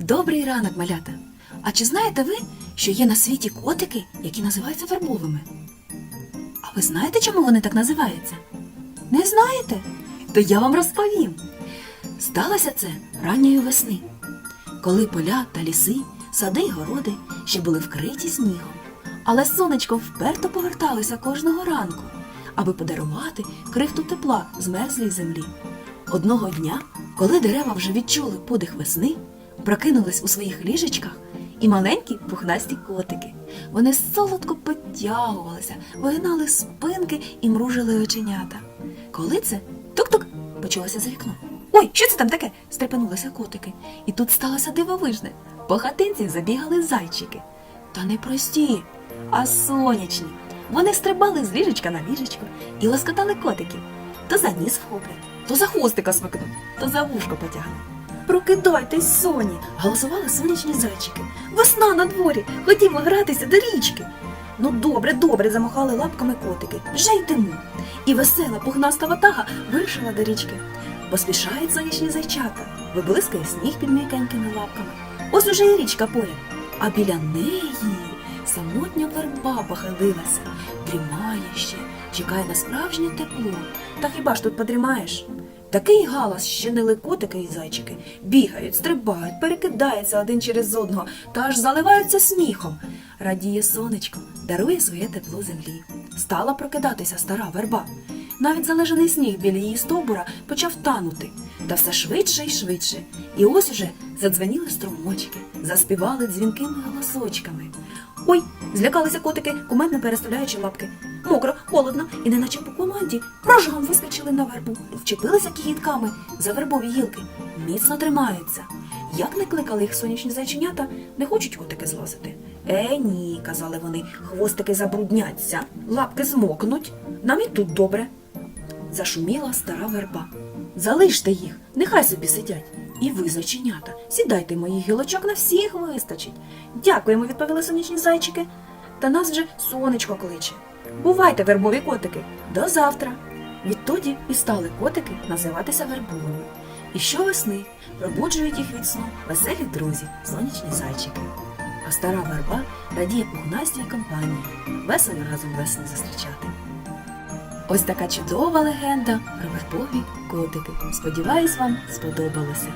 Добрий ранок, малята. А чи знаєте ви, що є на світі котики, які називаються вербовими? А ви знаєте, чому вони так називаються? Не знаєте? То я вам розповім. Сталося це ранньої весни, коли поля та ліси, сади й городи ще були вкриті снігом. Але сонечко вперто поверталося кожного ранку, аби подарувати крихту тепла змерзлій землі. Одного дня, коли дерева вже відчули подих весни, прокинулись у своїх ліжечках і маленькі пухнасті котики. Вони солодко потягувалися, вигинали спинки і мружили оченята. Коли це тук-тук почулося за вікном. Ой, що це там таке? стрепенулися котики. І тут сталося дивовижне. По хатинці забігали зайчики. Та не прості, а сонячні. Вони стрибали з ліжечка на ліжечко і лоскотали котиків. То за ніс вхоплять, то за хвостика смикнуть, то за вушко потягнуть. Прокидайтесь, соні, голосували сонячні зайчики. Весна на дворі, ходімо гратися до річки. Ну добре, добре, замахали лапками котики. Вже йдемо. І весела пухнаста ватага вирушила до річки. Поспішають сонячні зайчата, виблискає сніг під м'якенькими лапками. Ось уже і річка поряд. А біля неї самотня верба похилилася, дрімає ще, чекає на справжнє тепло. Та хіба ж тут подрімаєш? Такий галас щинили котики і зайчики. Бігають, стрибають, перекидаються один через одного та аж заливаються сміхом. Радіє сонечко, дарує своє тепло землі. Стала прокидатися стара верба. Навіть залежаний сніг біля її стовбура почав танути, та все швидше й швидше. І ось уже задзвеніли струмочки, заспівали дзвінкими голосочками. Ой, злякалися котики, кумедно переставляючи лапки. Мокро, холодно, і неначе по команді прожигом вискочили на вербу, вчепилися кігітками за вербові гілки, міцно тримаються. Як не кликали їх сонячні зайченята, не хочуть котики злазити. Е, ні, казали вони, хвостики забрудняться, лапки змокнуть, нам і тут добре. Зашуміла стара верба. Залиште їх, нехай собі сидять. І ви, зайченята, сідайте моїх гілочок на всіх вистачить. Дякуємо, відповіли сонячні зайчики. Та нас вже сонечко кличе. Бувайте, вербові котики, до завтра. Відтоді і стали котики називатися вербовими. І щовесни пробуджують їх від сну веселі друзі, сонячні зайчики. А стара верба радіє пухнастій компанії, весело разом весну зустрічати. Ось така чудова легенда про вербові котики. Сподіваюсь, вам сподобалося.